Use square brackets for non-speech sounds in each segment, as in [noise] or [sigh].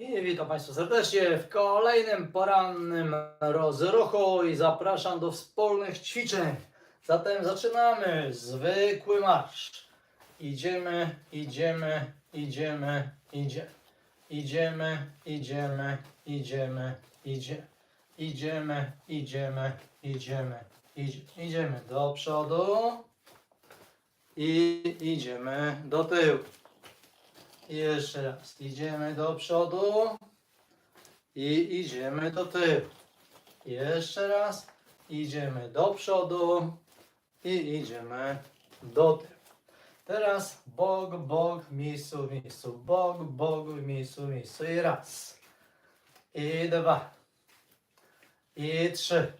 I witam Państwa serdecznie w kolejnym porannym rozruchu i zapraszam do wspólnych ćwiczeń. Zatem zaczynamy. Zwykły marsz. Idziemy, idziemy, idziemy, idzie. Idziemy, idziemy, idziemy, idzie. Idziemy, idziemy, idziemy, idzie. Idziemy do przodu i idziemy do tyłu. Jeszcze raz. Idziemy do przodu i idziemy do tyłu. Jeszcze raz. Idziemy do przodu i idziemy do tyłu. Teraz bok, bok, misu, misu, bok, bok, misu, misu. I raz. I dwa. I trzy.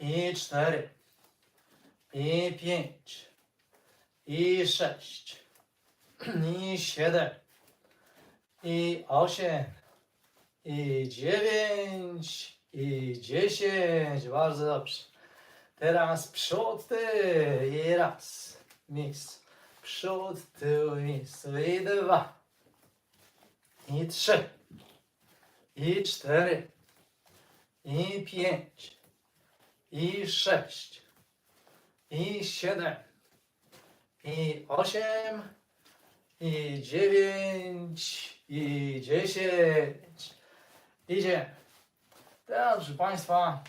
I cztery. I pięć. I sześć i siedem, i osiem, i dziewięć, i dziesięć. Bardzo dobrze. Teraz przód, ty i raz, mis. Przód, tył, mis. I dwa, i trzy, i cztery, i pięć, i sześć, i siedem, i osiem, i dziewięć, i dziesięć. Idzie. Teraz, proszę Państwa,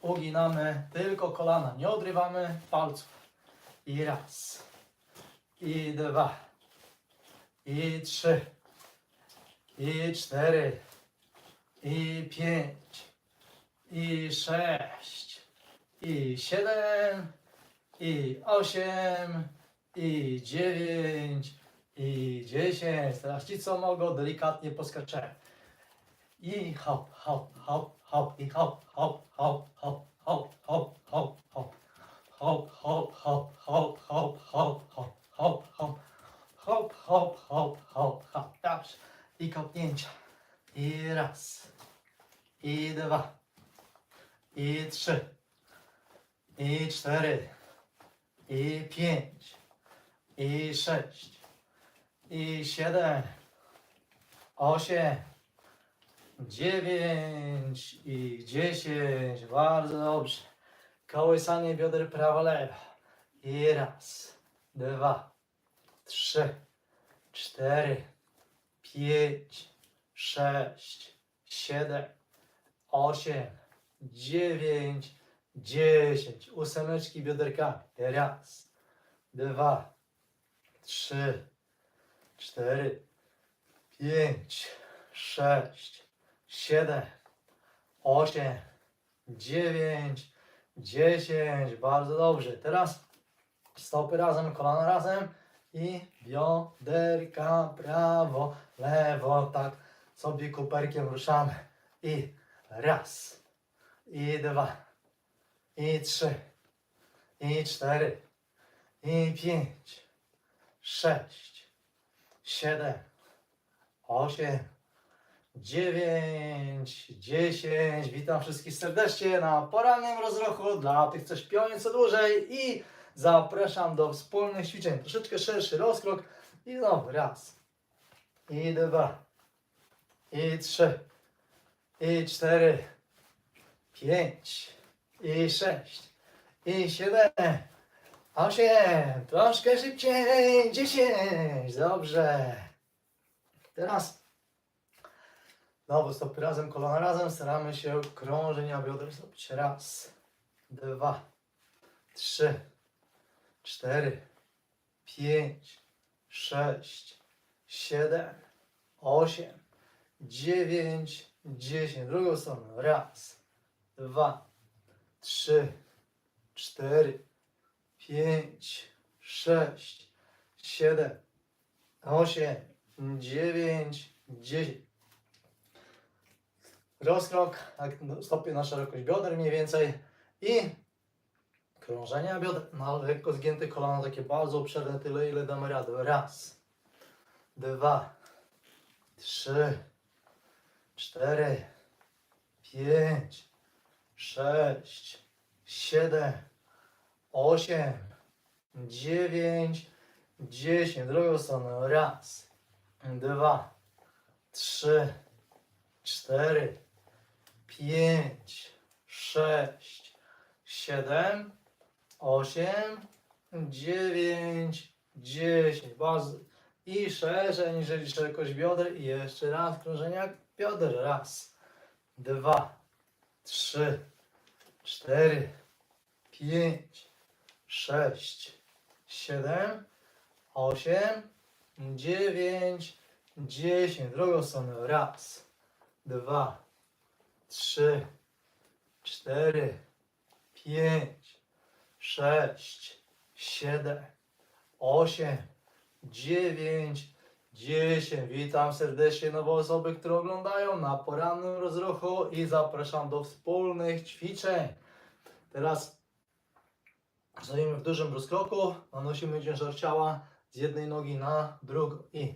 uginamy tylko kolana, nie odrywamy palców. I raz, i dwa, i trzy, i cztery, i pięć, i sześć, i siedem, i osiem, i dziewięć, i dziesięć. Teraz ci, co mogą, delikatnie poskaczemy. I hop, hop, hop, hop, i hop, hop, hop, hop, siedem, osiem, dziewięć i dziesięć. Bardzo dobrze. Kołysanie bioder prawo-lewo. I raz, dwa, trzy, cztery, pięć, sześć, siedem, osiem, dziewięć, dziesięć. Ósemeczki bioderkami. Raz, dwa, trzy, cztery, pięć, sześć, siedem, osiem, dziewięć, dziesięć. Bardzo dobrze. Teraz stopy razem, kolana razem i bioderka prawo, lewo. Tak sobie kuperkiem ruszamy. I raz, i dwa, i trzy, i cztery, i pięć, sześć, siedem, osiem, dziewięć, dziesięć. Witam wszystkich serdecznie na porannym rozruchu dla tych, co śpią nieco dłużej i zapraszam do wspólnych ćwiczeń. Troszeczkę szerszy rozkrok i znowu raz, i dwa, i trzy, i cztery, pięć, i sześć, i siedem, Osiem, troszkę szybciej, dziesięć, dobrze. Teraz znowu stopy razem, kolana razem, staramy się krążenia bioder zrobić. Raz, dwa, trzy, cztery, pięć, sześć, siedem, osiem, dziewięć, dziesięć. Drugą stronę. Raz, dwa, trzy, cztery, pięć, sześć, siedem, osiem, dziewięć, dziesięć. Rozkrok, tak stopie na szerokość bioder mniej więcej i krążenia bioder na lekko zgięte kolana, takie bardzo obszerne, tyle ile damy radę. Raz, dwa, trzy, cztery, pięć, sześć, siedem, osiem, dziewięć, dziesięć. Drugą stronę. Raz, dwa, trzy, cztery, pięć, sześć, siedem, osiem, dziewięć, dziesięć. Bardzo. I szerzej niż szerokość bioder. I jeszcze raz krążenia bioder. Raz, dwa, trzy, cztery, pięć, sześć, siedem, osiem, dziewięć, dziesięć. Drugą stronę. Raz, dwa, trzy, cztery, pięć, sześć, siedem, osiem, dziewięć, dziesięć. Witam serdecznie nowe osoby, które oglądają na porannym rozruchu i zapraszam do wspólnych ćwiczeń. Teraz stoimy w dużym rozkroku, nanosimy ciężar ciała z jednej nogi na drugą i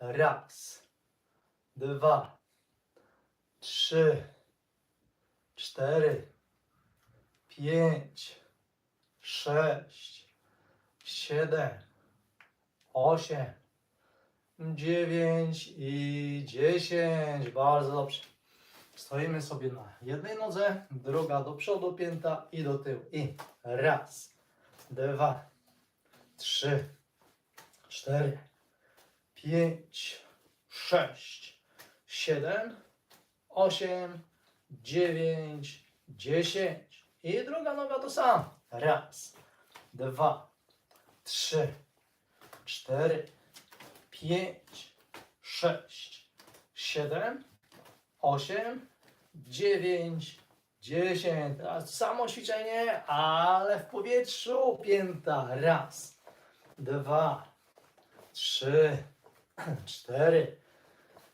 raz, dwa, trzy, cztery, pięć, sześć, siedem, osiem, dziewięć i dziesięć. Bardzo dobrze. Stoimy sobie na jednej nodze, druga do przodu pięta i do tyłu. I raz, dwa, trzy, cztery, pięć, sześć, siedem, osiem, dziewięć, dziesięć. I druga noga to samo. Raz, dwa, trzy, cztery, pięć, sześć, siedem, osiem, dziewięć, dziesięć. Teraz samo ćwiczenie, ale w powietrzu. Pięta. Raz, dwa, trzy, [clears throat] cztery,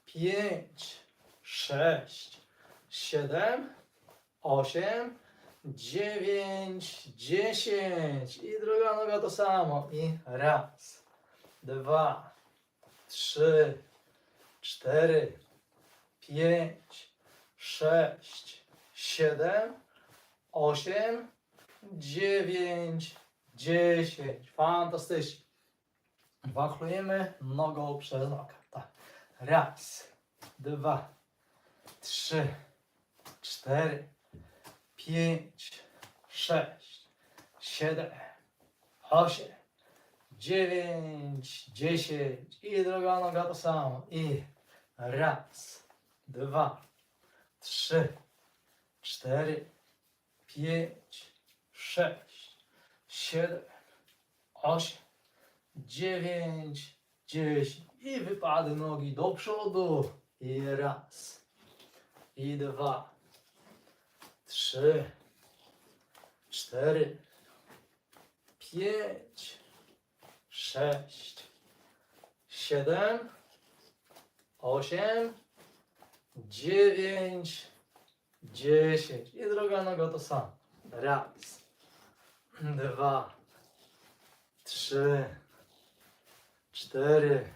pięć, sześć, siedem, osiem, dziewięć, dziesięć. I druga noga to samo. I raz, dwa, trzy, cztery, pięć, sześć, siedem, osiem, dziewięć, dziesięć. Fantastycznie. Wachlujemy nogą przez nogę. Tak. Raz, dwa, trzy, cztery, pięć, sześć, siedem, osiem, dziewięć, dziesięć. I druga noga to samo. I raz, dwa, trzy, cztery, pięć, sześć, siedem, osiem, dziewięć, dziesięć. I wypady nogi do przodu. I raz, i dwa, trzy, cztery, pięć, sześć, siedem, osiem, dziewięć, dziesięć. I druga noga to samo. Raz, dwa, trzy, cztery,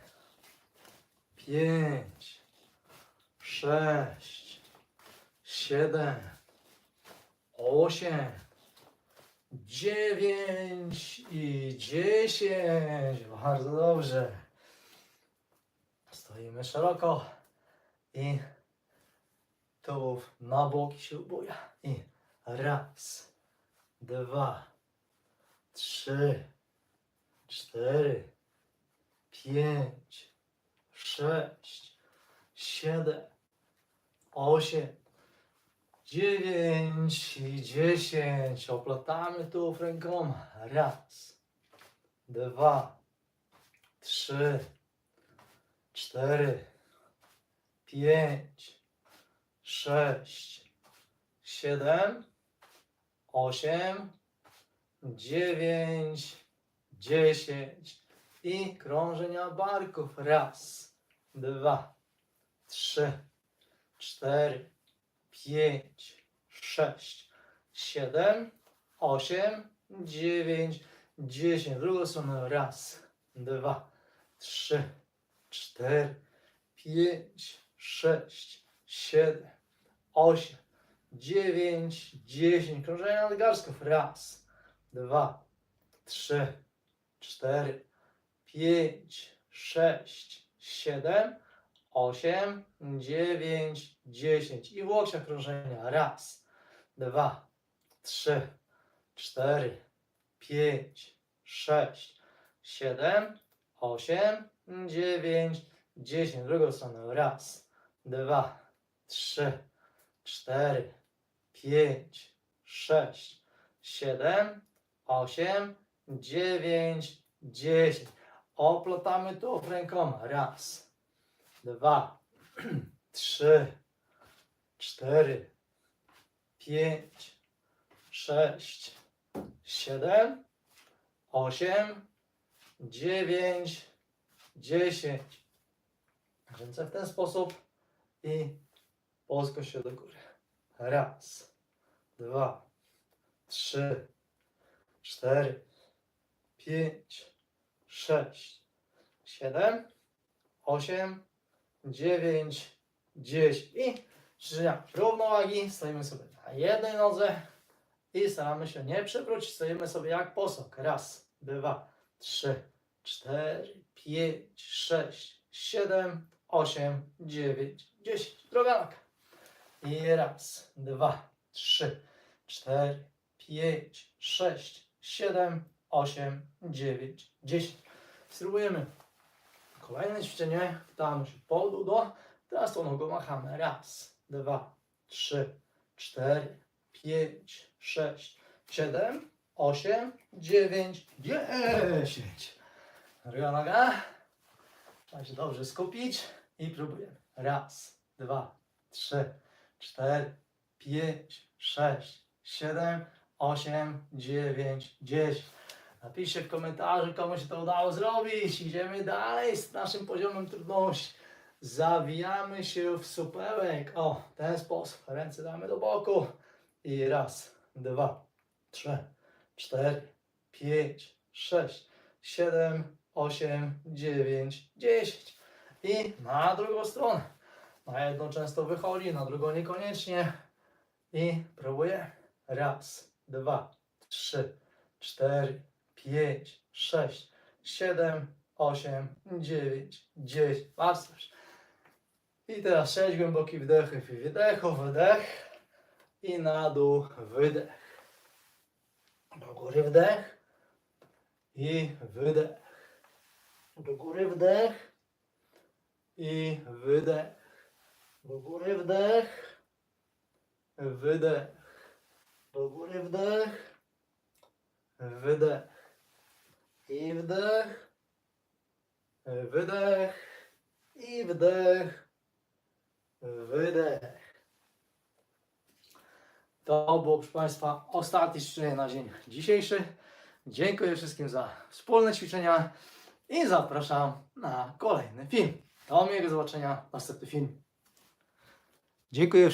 pięć, sześć, siedem, osiem, dziewięć i dziesięć. Bardzo dobrze. Stoimy szeroko i tułów na boki się ubuja. I raz, dwa, trzy, cztery, pięć, sześć, siedem, osiem, dziewięć i dziesięć. Oplatamy tułów rękoma. Raz, dwa, trzy, cztery, pięć, sześć, siedem, osiem, dziewięć, dziesięć. I krążenia barków. Raz, dwa, trzy, cztery, pięć, sześć, siedem, osiem, dziewięć, dziesięć. W drugą stronę. Raz, dwa, trzy, cztery, pięć, sześć, siedem, osiem, dziewięć, dziesięć. Krążenia nadgarstków. Raz, dwa, trzy, cztery, pięć, sześć, siedem, osiem, dziewięć, dziesięć. I w łokciach krążenia. Raz, dwa, trzy, cztery, pięć, sześć, siedem, osiem, dziewięć, dziesięć. Drugą stronę. Raz, dwa, trzy, cztery, pięć, sześć, siedem, osiem, dziewięć, dziesięć. Oplatamy tu rękoma. Raz, dwa, [clears throat] trzy, cztery, pięć, sześć, siedem, osiem, dziewięć, dziesięć. Ręce w ten sposób i płaskość się do góry. Raz, dwa, trzy, cztery, pięć, sześć, siedem, osiem, dziewięć, dziesięć. I ćwiczenia równowagi. Stoimy sobie na jednej nodze i staramy się nie przewrócić. Stoimy sobie jak posąg. Raz, dwa, trzy, cztery, pięć, sześć, siedem, osiem, dziewięć, dziesięć. Druga noga. I raz, dwa, trzy, cztery, pięć, sześć, siedem, osiem, dziewięć, dziesięć. Spróbujemy. Kolejne ćwiczenie. Chwytamy się pod udo. Teraz tą nogą machamy. Raz, dwa, trzy, cztery, pięć, sześć, siedem, osiem, dziewięć, dziesięć. Druga noga. Trzeba się dobrze skupić i próbujemy. Raz, dwa, trzy, cztery, pięć, sześć, siedem, osiem, dziewięć, dziesięć. Napiszcie w komentarzu, komu się to udało zrobić. Idziemy dalej z naszym poziomem trudności. Zawijamy się w supełek. O, ten sposób. Ręce damy do boku. I raz, dwa, trzy, cztery, pięć, sześć, siedem, osiem, dziewięć, dziesięć. I na drugą stronę. Na jedną często wychodzi, na drugą niekoniecznie. I próbuję. Raz, dwa, trzy, cztery, pięć, sześć, siedem, osiem, dziewięć, dziesięć. Patrz. I teraz sześć głębokich wdechów i wydechów, wydech. I na dół wydech. Do góry wdech. I wydech. Do góry wdech. I wydech. Do góry wdech. Wydech. Do góry wdech. Wydech. I wdech. Wydech. I wdech. Wydech. To było, proszę Państwa, ostatnie ćwiczenie na dzień dzisiejszy. Dziękuję wszystkim za wspólne ćwiczenia i zapraszam na kolejny film. Do miłego zobaczenia, następny film. Dziękuję.